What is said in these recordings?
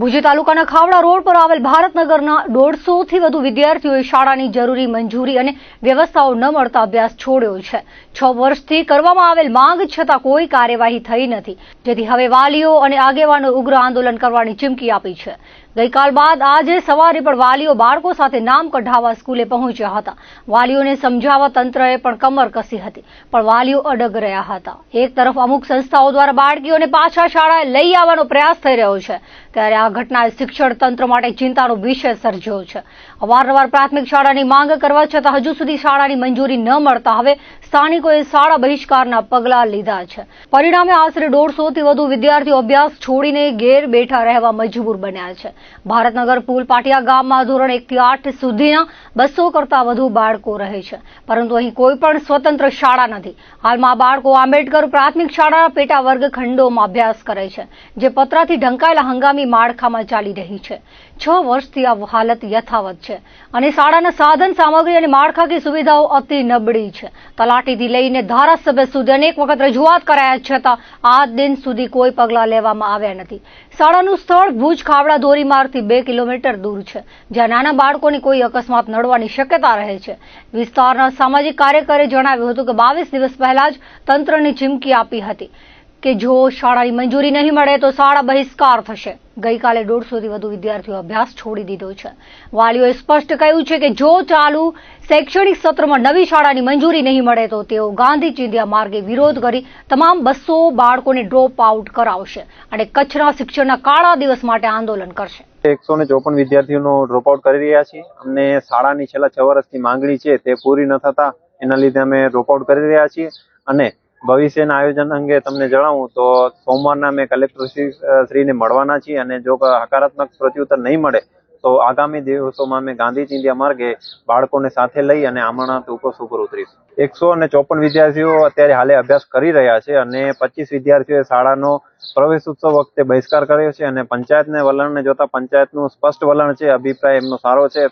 ભુજ તાલુકાના ખાવડા રોડ પર આવેલ ભારતનગરના દોઢસોથી વધુ વિદ્યાર્થીઓએ શાળાની જરૂરી મંજૂરી અને વ્યવસ્થાઓ ન મળતા અભ્યાસ છોડ્યો છે. છ વર્ષથી કરવામાં આવેલ માંગ છતાં કોઈ કાર્યવાહી થઈ નથી. જેથી હવે વાલીઓ અને આગેવાનો ઉગ્ર આંદોલન કરવાની ચીમકી આપી છે. ગઈકાલ બાદ આજે સવારે પણ વાલીઓ બાળકો સાથે નામ કઢાવવા સ્કૂલે પહોંચ્યા હતા. વાલીઓને સમજાવવા તંત્રએ પણ કમર કસી હતી, પણ વાલીઓ અડગ રહ્યા હતા. એક તરફ અમુક સંસ્થાઓ દ્વારા બાળકીઓને પાછા શાળાએ લઈ આવવાનો પ્રયાસ થઈ રહ્યો છે, ત્યારે આ ઘટનાએ શિક્ષણ તંત્ર માટે ચિંતાનો વિષય સર્જ્યો છે. અવારનવાર પ્રાથમિક શાળાની માંગ કરવા છતાં હજુ સુધી શાળાની મંજૂરી ન મળતા હવે સ્થાનિકોએ શાળા બહિષ્કારના પગલાં લીધા છે. પરિણામે આશરે દોઢસોથી વધુ વિદ્યાર્થીઓ અભ્યાસ છોડીને ઘેર બેઠા રહેવા મજબૂર બન્યા છે. ભારતનગર પુલ પાટિયા ગામમાં ધોરણ એકથી આઠ સુધીના બસો કરતા વધુ બાળકો રહે છે. પરંતુ અહીં કોઈ પણ સ્વતંત્ર શાળા નથી. હાલમાં બાળકો આંબેડકર પ્રાથમિક શાળાના પેટા વર્ગ ખંડોમાં અભ્યાસ કરે છે, જે પતરાથી ઢંકાયેલા હંગામી માળખામાં ચાલી રહી છે. છ વર્ષથી આ હાલત યથાવત છે અને શાળાના સાધન સામગ્રી અને માળખાકીય સુવિધાઓ અતિ નબળી છે. તલાટીથી લઈને ધારાસભ્ય સુધી અનેક વખત રજૂઆત કરાયા છતાં આજ દિન સુધી કોઈ પગલાં લેવામાં આવ્યા નથી. શાળાનું સ્થળ ભુજ ખાવડા ધોરીમાર્ગથી બે કિલોમીટર દૂર છે, જ્યાં નાના બાળકોની કોઈ અકસ્માત નડવાની શક્યતા રહે છે. વિસ્તારના સામાજિક કાર્યકરે જણાવ્યું હતું કે બાવીસ દિવસ પહેલા જ તંત્રની ચીમકી આપી હતી. કે જો શાળાની મંજૂરી નહીં મળે તો શાળા બહિષ્કાર થશે. ગઈકાલે દોઢસોથી વધુ વિદ્યાર્થીઓ અભ્યાસ છોડી દીધો છે. વાલીઓએ સ્પષ્ટ કહ્યું છે કે જો ચાલુ શૈક્ષણિક સત્રમાં નવી શાળાની મંજૂરી નહીં મળે તો તેઓ ગાંધી ચિંધ્યા માર્ગે વિરોધ કરી તમામ બસો બાળકોને ડ્રોપ આઉટ કરાવશે અને કચ્છના શિક્ષણના કાળા દિવસ માટે આંદોલન કરશે. એકસો ને ચોપન વિદ્યાર્થીઓનો ડ્રોપઆઉટ કરી રહ્યા છીએ. અમને શાળાની છેલ્લા છ વર્ષની માંગણી છે તે પૂરી ન થતા એના લીધે અમે ડ્રોપઆઉટ કરી રહ્યા છીએ. અને ભવિષ્યના આયોજન અંગે તમને જણાવું તો સોમવારના અમે કલેક્ટર શ્રીને મળવાના છીએ અને જો હકારાત્મક પ્રત્યુત્તર નહીં મળે તો આગામી દિવસોમાં અમે ગાંધી ચિંધ્યા માર્ગે બાળકોને સાથે લઈ અને આમરણા ઉપસ ઉપર ઉતરીશું. એકસો અને ચોપન વિદ્યાર્થીઓ અત્યારે હાલે અભ્યાસ કરી રહ્યા છે અને પચીસ વિદ્યાર્થીઓએ શાળાનો પ્રવેશ ઉત્સવ વખતે બહિષ્કાર કર્યો છે અને પંચાયતને વલણને જોતા પંચાયતનું સ્પષ્ટ વલણ છે, અભિપ્રાય એમનો સારો છે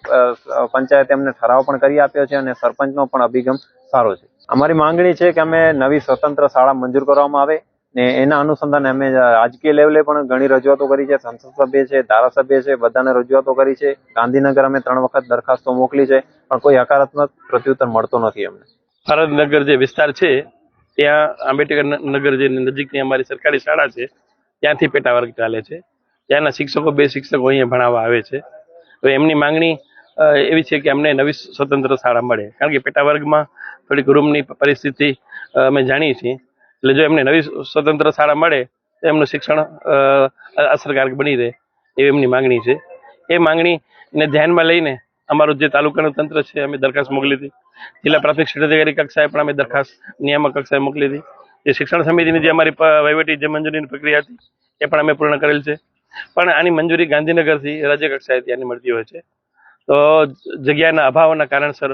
પંચાયતે એમને ઠરાવ પણ કરી આપ્યો છે અને સરપંચનો પણ અભિગમ સારો છે. અમારી માંગણી છે કે અમે નવી સ્વતંત્ર શાળા મંજૂર કરવામાં આવે. ને એના અનુસંધાને અમે રાજકીય લેવલે પણ ઘણી રજૂઆતો કરી છે, સંસદ સભ્ય છે, ધારાસભ્ય છે, બધાને રજૂઆતો કરી છે. ગાંધીનગર અમે ત્રણ વખત દરખાસ્તો મોકલી છે, પણ કોઈ હકારાત્મક પ્રત્યુત્તર મળતો નથી અમને. ભારતનગર જે વિસ્તાર છે, ત્યાં આંબેડકર નગર જે નજીકની અમારી સરકારી શાળા છે, ત્યાંથી પેટા વર્ગ ચાલે છે. ત્યાંના શિક્ષકો બે શિક્ષકો અહીંયા ભણાવવા આવે છે. હવે એમની માંગણી એવી છે કે અમને નવી સ્વતંત્ર શાળા મળે. કારણ કે પેટા વર્ગમાં થોડીક રૂમની પરિસ્થિતિ અમે જાણીએ છીએ. એટલે જો એમને નવી સ્વતંત્ર શાળા મળે, તો એમનું શિક્ષણ અસરકારક બની રહે, એવી એમની માંગણી છે. એ માંગણીને ધ્યાનમાં લઈને અમારું જે તાલુકાનું તંત્ર છે, અમે દરખાસ્ત મોકલી હતી. જિલ્લા પ્રાથમિક શિક્ષણ અધિકારી કક્ષાએ પણ અમે દરખાસ્ત નિયામક કક્ષાએ મોકલી હતી. જે શિક્ષણ સમિતિની જે અમારી વહીવટી જે મંજૂરીની પ્રક્રિયા હતી, એ પણ અમે પૂર્ણ કરેલ છે. પણ આની મંજૂરી ગાંધીનગરથી રાજ્ય કક્ષાએ ત્યાંની મળતી હોય છે. તો જગ્યાના અભાવના કારણસર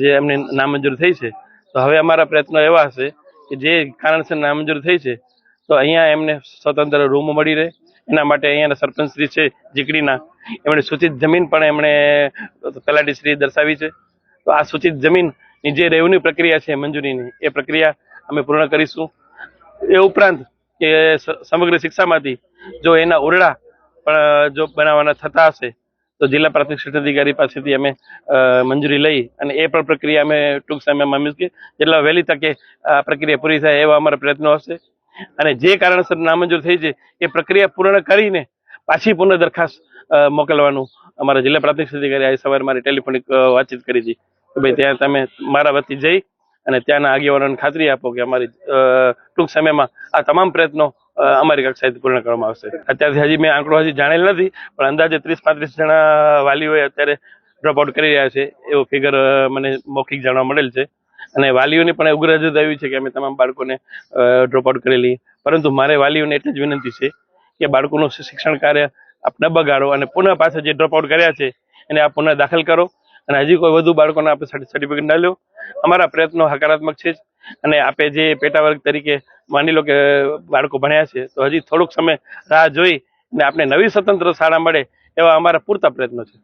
જે એમની નામંજૂર થઈ છે, તો હવે અમારા પ્રયત્નો એવા હશે કે જે કારણસર નામંજૂર થઈ છે, તો અહીંયા એમને સ્વતંત્ર રૂમ મળી રહે. એના માટે અહીંયાના સરપંચશ્રી છે, જીકડીના. એમણે સૂચિત જમીન પણ એમણે તલાટીશ્રીએ દર્શાવી છે. તો આ સૂચિત જમીનની જે રેવન્યુ પ્રક્રિયા છે મંજૂરીની, એ પ્રક્રિયા અમે પૂર્ણ કરીશું. એ ઉપરાંત કે સમગ્ર શિક્ષામાંથી જો એના ઓરડા પણ જો બનાવવાના થતા હશે તો જિલ્લા પ્રાથમિક શિક્ષણ અધિકારી પાસેથી અમે મંજૂરી લઈ અને એ પણ પ્રક્રિયા અમે ટૂંક સમયમાં મીન્સ કે જેટલા વહેલી તકે આ પ્રક્રિયા પૂરી થાય એવા અમારા પ્રયત્નો હશે. અને જે કારણસર નામંજૂર થઈ છે, એ પ્રક્રિયા પૂર્ણ કરીને પાછી પુનઃ દરખાસ્ત મોકલવાનું અમારા જિલ્લા પ્રાથમિક શિક્ષણ અધિકારી આજે સવારે મારી ટેલિફોનિક વાતચીત કરી હતી કે ભાઈ, ત્યાં તમે મારા વતી જઈ અને ત્યાંના આગેવાનોને ખાતરી આપો કે અમારી ટૂંક સમયમાં આ તમામ પ્રયત્નો અમારી કક્ષાએથી પૂર્ણ કરવામાં આવશે. અત્યારથી હજી મેં આંકડો હજી જાણેલ નથી, પણ અંદાજે ત્રીસ પાંત્રીસ જણા વાલીઓએ અત્યારે ડ્રોપ આઉટ કરી રહ્યા છે, એવો ફિગર મને મૌખિક જાણવા મળેલ છે. અને વાલીઓને પણ ઉગ્ર રજૂઆત આવી છે કે અમે તમામ બાળકોને ડ્રોપ આઉટ કરેલી. પરંતુ મારે વાલીઓને એટલી જ વિનંતી છે કે બાળકોનું શિક્ષણ કાર્ય આપ ન બગાડો અને પુનઃ પાછા જે ડ્રોપ આઉટ કર્યા છે, એને આપ પુનઃ દાખલ કરો. અને હજી કોઈ વધુ બાળકોને આપણે સર્ટિફિકેટ ના લો અમારા પ્રયત્નો હકારાત્મક છે જ. અને આપે જે પેટા વર્ગ તરીકે માની લો કે બાળકો ભણ્યા છે, તો હજી થોડુંક સમય રાહ જોઈ અને આપણે નવી સ્વતંત્ર શાળા મળે એવા અમારા પૂરતા પ્રયત્નો છે.